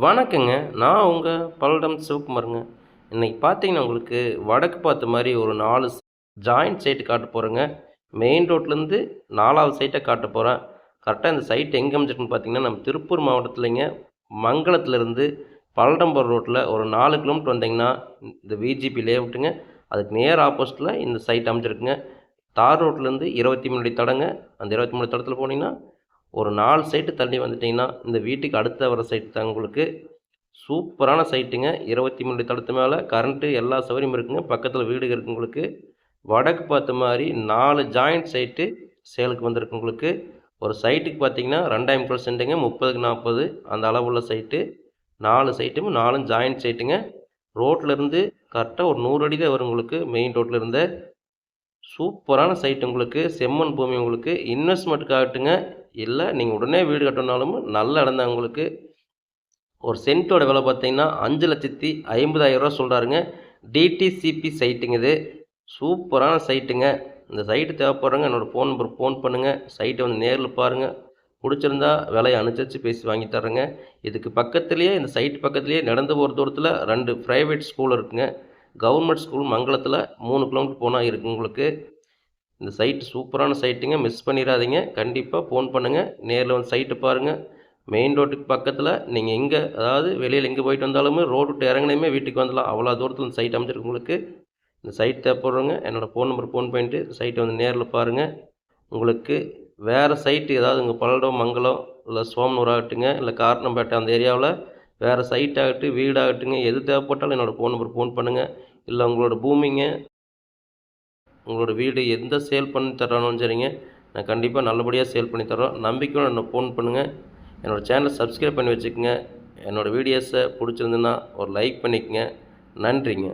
வணக்கங்க. நான் உங்கள் பல்லடம் சிவகுமாருங்க. இன்றைக்கி பார்த்தீங்கன்னா உங்களுக்கு வடக்கு பார்த்த மாதிரி ஒரு நாலு ஜாயிண்ட் சைட்டு காட்ட போகிறேங்க மெயின் ரோட்லேருந்து நாலாவது சைட்டை காட்ட போகிறேன் கரெக்டாக இந்த சைட் எங்கே அமைஞ்சிருக்குன்னு பார்த்தீங்கன்னா நம்ம திருப்பூர் மாவட்டத்துலேங்க. மங்களத்துலேருந்து பல்லடம்பரம் ரோட்டில் ஒரு நாலு கிலோமீட்டர் வந்தீங்கன்னா இந்த விஜிபி லேஅவுட்டுங்க அதுக்கு நேர் ஆப்போசிட்டில் இந்த சைட் அமைஞ்சிருக்குங்க. தார் ரோட்லேருந்து இருபத்தி மூணு அடி தடங்க. அந்த இருபத்தி மூணு தடத்தில் போனீங்கன்னா ஒரு நாலு சைட்டு தள்ளி வந்துட்டிங்கன்னா இந்த வீட்டுக்கு அடுத்த வர சைட்டு தான் உங்களுக்கு. சூப்பரான சைட்டுங்க இருபத்தி மூணு தளத்து மேலே கரண்ட்டு எல்லா சௌகரியமும் இருக்குங்க. பக்கத்தில் வீடு இருக்கு உங்களுக்கு. வடக்கு பார்த்த மாதிரி நாலு ஜாயிண்ட் சைட்டு சேலுக்கு வந்திருக்கு உங்களுக்கு. ஒரு சைட்டுக்கு பார்த்தீங்கன்னா ரெண்டாயிரம் கிலோ சென்ட்டுங்க முப்பதுக்கு நாற்பது. அந்த அளவுள்ள சைட்டு நாலு சைட்டும் நாலும் ஜாயிண்ட் சைட்டுங்க ரோட்லேருந்து கரெக்டாக ஒரு நூறு அடி தான் வரும் உங்களுக்கு. மெயின் ரோட்டில் இருந்து. சூப்பரான சைட் உங்களுக்கு செம்மண் பூமி உங்களுக்கு. இன்வெஸ்ட்மெண்ட்டுக்கு ஆகட்டுங்க இல்லை நீங்கள் உடனே வீடு கட்டணுனாலும் நல்ல இடம் தான் உங்களுக்கு. ஒரு சென்ட்டோட விலை பார்த்தீங்கன்னா அஞ்சு லட்சத்தி ஐம்பதாயிரரூவா சொல்கிறாருங்க டிடிசிபி சைட்டுங்க இது. சூப்பரான சைட்டுங்க இந்த சைட்டு தேவைப்படுறவங்க என்னோடய ஃபோன் நம்பர் ஃபோன் பண்ணுங்கள் சைட்டை வந்து நேரில் பாருங்கள் பிடிச்சிருந்தா விலையை அனுசரித்து பேசி வாங்கி தர்றேங்க. இதுக்கு பக்கத்துலேயே இந்த சைட் பக்கத்துலேயே நடந்து போகிற தூரத்தில் ரெண்டு ப்ரைவேட் ஸ்கூல் இருக்குங்க. கவர்மெண்ட் ஸ்கூல் மங்களத்தில் மூணு கிலோமீட்டர் போனால் இருக்குது உங்களுக்கு. இந்த சைட்டு சூப்பரான சைட்டுங்க மிஸ் பண்ணிடாதீங்க. கண்டிப்பாக ஃபோன் பண்ணுங்கள் நேரில் வந்து சைட்டு பாருங்கள் மெயின் ரோட்டுக்கு பக்கத்தில் நீங்கள் எங்கே அதாவது வெளியில் எங்கே போயிட்டு வந்தாலுமே ரோடு விட்டு இறங்கினையுமே வீட்டுக்கு வந்துடலாம். அவ்வளோ தூரத்தில் இந்த சைட் அமைச்சிருக்கு உங்களுக்கு. இந்த சைட் தேவைப்படுறவங்க என்னோடய ஃபோன் நம்பர் ஃபோன் பண்ணிட்டு சைட்டை வந்து நேரில் பாருங்கள் உங்களுக்கு வேறு சைட்டு ஏதாவது உங்கள் பல்லடம் மங்கலம் இல்லை சோமனூர் ஆகட்டுங்க இல்லை காரணம்பேட்டை அந்த ஏரியாவில் வேறு சைட் ஆகட்டும் வீடு ஆகட்டுங்க எது தேவைப்பட்டாலும் என்னோடய ஃபோன் நம்பர் ஃபோன் பண்ணுங்கள் இல்லை உங்களோட பூமிங்க உங்களோட வீடு எந்த சேல் பண்ணி தரணும் சரிங்க நான் கண்டிப்பாக நல்லபடியாக சேல் பண்ணி தரோம் நம்பிக்கையோடு என்னை ஃபோன் பண்ணுங்கள் என்னோடய சேனலை சப்ஸ்கிரைப் பண்ணி வச்சுக்கோங்க. என்னோடய வீடியோஸை பிடிச்சிருந்துன்னா ஒரு லைக் பண்ணிக்கங்க. நன்றிங்க.